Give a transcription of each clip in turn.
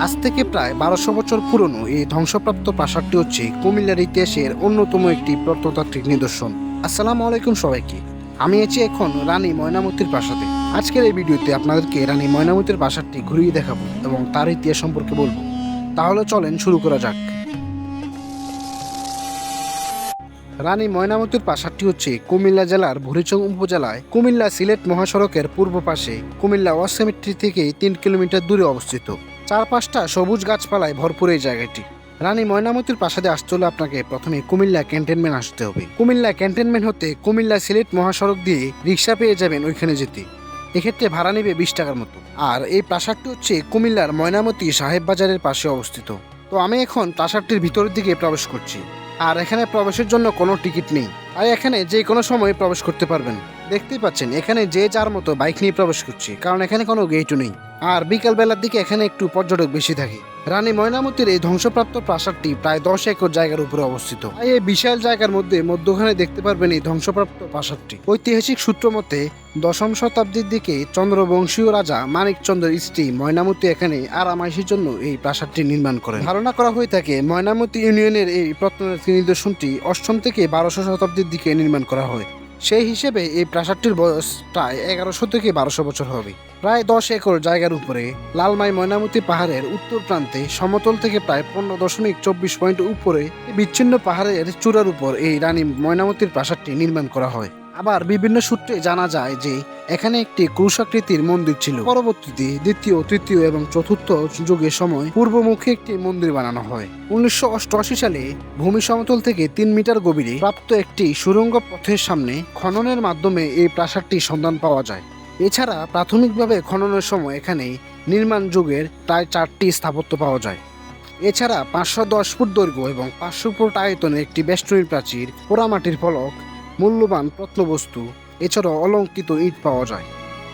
আজ থেকে প্রায় বারোশো বছর পুরনো এই ধ্বংসপ্রাপ্ত প্রাসাদটি হচ্ছে কুমিল্লার ইতিহাসের অন্যতম একটি প্রত্নতাত্ত্বিক নিদর্শন। আসসালামু আলাইকুম সবাইকে। আমি আছি এখন রানী ময়নামতির প্রাসাদে। আজকের এই ভিডিওতে আপনাদেরকে রানী ময়নামতির প্রাসাদটি ঘুরিয়ে দেখাবো এবং তার ইতিহাস সম্পর্কে বলব। তাহলে চলেন শুরু করা যাক। রানী ময়নামতির প্রাসাদটি হচ্ছে কুমিল্লা জেলার ভুরিচং উপজেলায় কুমিল্লা সিলেট মহাসড়কের পূর্ব পাশে কুমিল্লা ওয়াসেমেট্রি থেকে তিন কিলোমিটার দূরে অবস্থিত। চারপাশটা সবুজ গাছপালায় ভরপুর এই জায়গাটি। রানী ময়নামতির প্রাসাদে আসতে হলে আপনাকে প্রথমে কুমিল্লা ক্যান্টনমেন্ট আসতে হবে। কুমিল্লা ক্যান্টনমেন্ট হতে কুমিল্লা সিলেট মহাসড়ক দিয়ে রিক্সা পেয়ে যাবেন ওইখানে যেতে। এক্ষেত্রে ভাড়া নেবে বিশ টাকার মতো। আর এই প্রাসাদটি হচ্ছে কুমিল্লার ময়নামতি সাহেব বাজারের পাশে অবস্থিত। তো আমি এখন প্রাসাদটির ভিতরের দিকে প্রবেশ করছি। আর এখানে প্রবেশের জন্য কোনো টিকিট নেই। তাই এখানে যে কোনো সময় প্রবেশ করতে পারবেন। দেখতেই পাচ্ছেন, এখানে যে যার মতো বাইক নিয়ে প্রবেশ করছে, কারণ এখানে কোনো গেটও নেই। আর বিকাল বেলার দিকে এখানে একটু পর্যটক বেশি থাকে। রানী ময়নামতির এই ধ্বংসপ্রাপ্ত প্রাসাদটি প্রায় দশ একর জায়গার উপরে অবস্থিত। এই বিশাল জায়গার মধ্যে মধ্যখানে দেখতে পারবেন এই ধ্বংসপ্রাপ্ত প্রাসাদটি। ঐতিহাসিক সূত্র মতে, দশম শতাব্দীর দিকে চন্দ্রবংশীয় রাজা মানিকচন্দ্রের স্ত্রী ময়নামতি এখানে আরামাইশের জন্য এই প্রাসাদটি নির্মাণ করেন। ধারণা করা হয়ে থাকে, ময়নামতি ইউনিয়নের এই প্রত্নতাত্ত্বিক নিদর্শনটি অষ্টম থেকে বারোশো শতাব্দীর দিকে নির্মাণ করা হয়। সেই হিসেবে এই প্রাসাদটির বয়স প্রায় এগারোশো থেকে বারোশো বছর হবে। প্রায় দশ একর জায়গার উপরে লালমাই ময়নামতি পাহাড়ের উত্তর প্রান্তে সমতল থেকে প্রায় পনেরো দশমিক চব্বিশ পয়েন্ট উপরে বিচ্ছিন্ন পাহাড়ের চূড়ার উপর এই রানী ময়নামতির প্রাসাদটি নির্মাণ করা হয়। আবার বিভিন্ন সূত্রে জানা যায় যে এখানে একটি ক্রুশাকৃতির মন্দির ছিল। পরবর্তীতে দ্বিতীয়, তৃতীয় এবং চতুর্থ যুগের সময় পূর্বমুখী একটি মন্দির বানানো হয়। উনিশশো অষ্টআশি সালে ভূমি সমতল থেকে তিন মিটার গভীরে প্রাপ্ত একটি সুড়ঙ্গ পথের সামনে খননের মাধ্যমে এই প্রাসাদটির সন্ধান পাওয়া যায়। এছাড়া প্রাথমিকভাবে খননের সময় এখানে নির্মাণ যুগের প্রায় চারটি স্থাপত্য পাওয়া যায়। এছাড়া পাঁচশো দশ ফুট দৈর্ঘ্য এবং পাঁচশো ফুট আয়তনের একটি বেষ্টনীর প্রাচীর পোড়ামাটির ফলক মূল্যবান প্রত্নবস্তু এছাড়াও অলঙ্কিত ইট পাওয়া যায়।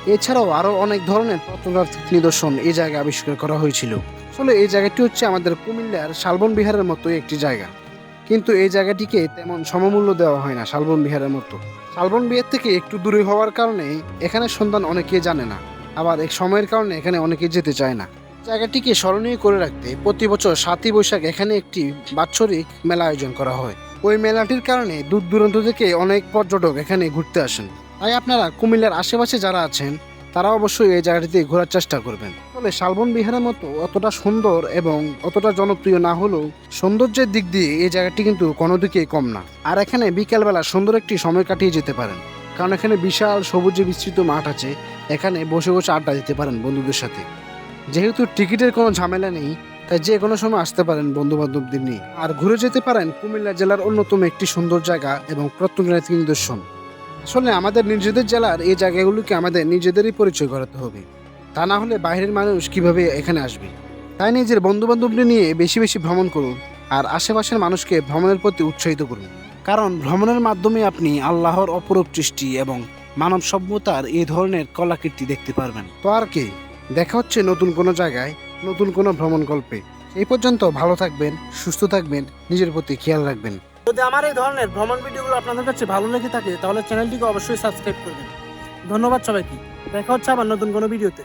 এছাড়াও আরও অনেক ধরনের প্রত্নতাত্ত্বিক নিদর্শন এই জায়গায় আবিষ্কার করা হয়েছিল। আসলে এই জায়গাটি হচ্ছে আমাদের কুমিল্লার শালবন বিহারের মতোই একটি জায়গা। কিন্তু এই জায়গাটিকে তেমন সমমূল্য দেওয়া হয় না শালবন বিহারের মতো। শালবন বিহার থেকে একটু দূরে হওয়ার কারণে এখানে সন্ধান অনেকে জানে না। আবার এক সময়ের কারণে এখানে অনেকেই যেতে চায় না। জায়গাটিকে স্মরণীয় করে রাখতে প্রতি বছর সাতই বৈশাখ এখানে একটি বাৎসরিক মেলা আয়োজন করা হয়। ওই মেলাটির কারণে দূর দূরান্ত থেকে অনেক পর্যটক এখানে ঘুরতে আসেন। তাই আপনারা কুমিল্লার আশেপাশে যারা আছেন, তারা অবশ্যই এই জায়গাটিতে ঘোরার চেষ্টা করবেন। তবে শালবন বিহারের মতো অতটা সুন্দর এবং অতটা জনপ্রিয় না হলেও সৌন্দর্যের দিক দিয়ে এই জায়গাটি কিন্তু কোনো দিকেই কম না। আর এখানে বিকেলবেলা সুন্দর একটি সময় কাটিয়ে যেতে পারেন। কারণ এখানে বিশাল সবুজে বিস্তৃত মাঠ আছে। এখানে বসে বসে আড্ডা দিতে পারেন বন্ধুদের সাথে। যেহেতু টিকিটের কোনো ঝামেলা নেই তাই যে কোনো সময় আসতে পারেন বন্ধু বান্ধবদের নিয়ে। আর ঘুরে যেতে পারেন কুমিল্লা জেলার অন্যতম একটি সুন্দর জায়গা এবং প্রত্নতাত্ত্বিক নিদর্শন আসলে আমাদের নিজেদের জেলার এই জায়গাগুলোকে আমাদের নিজেদেরই পরিচয় করাতে হবে। তা না হলে বাইরের মানুষ কীভাবে এখানে আসবে? তাই নিজের বন্ধু বান্ধবদের নিয়ে বেশি বেশি ভ্রমণ করুন আর আশেপাশের মানুষকে ভ্রমণের প্রতি উৎসাহিত করুন। কারণ ভ্রমণের মাধ্যমে আপনি আল্লাহর অপরূপ সৃষ্টি এবং মানব সভ্যতার এই ধরনের কলাকীর্তি দেখতে পারবেন। তো আর কি? দেখা হচ্ছে নতুন কোনো জায়গায়। নতুন কোনো ভ্রমণ গল্পে। এই পর্যন্ত ভালো থাকবেন, সুস্থ থাকবেন, নিজের প্রতি খেয়াল রাখবেন। যদি আমার এই ধরনের ভ্রমণ ভিডিওগুলো আপনাদের কাছে ভালো লেগে থাকে, তাহলে চ্যানেলটিকে অবশ্যই সাবস্ক্রাইব করবেন। ধন্যবাদ সবাইকে। দেখা হচ্ছে আবার নতুন কোনো ভিডিওতে।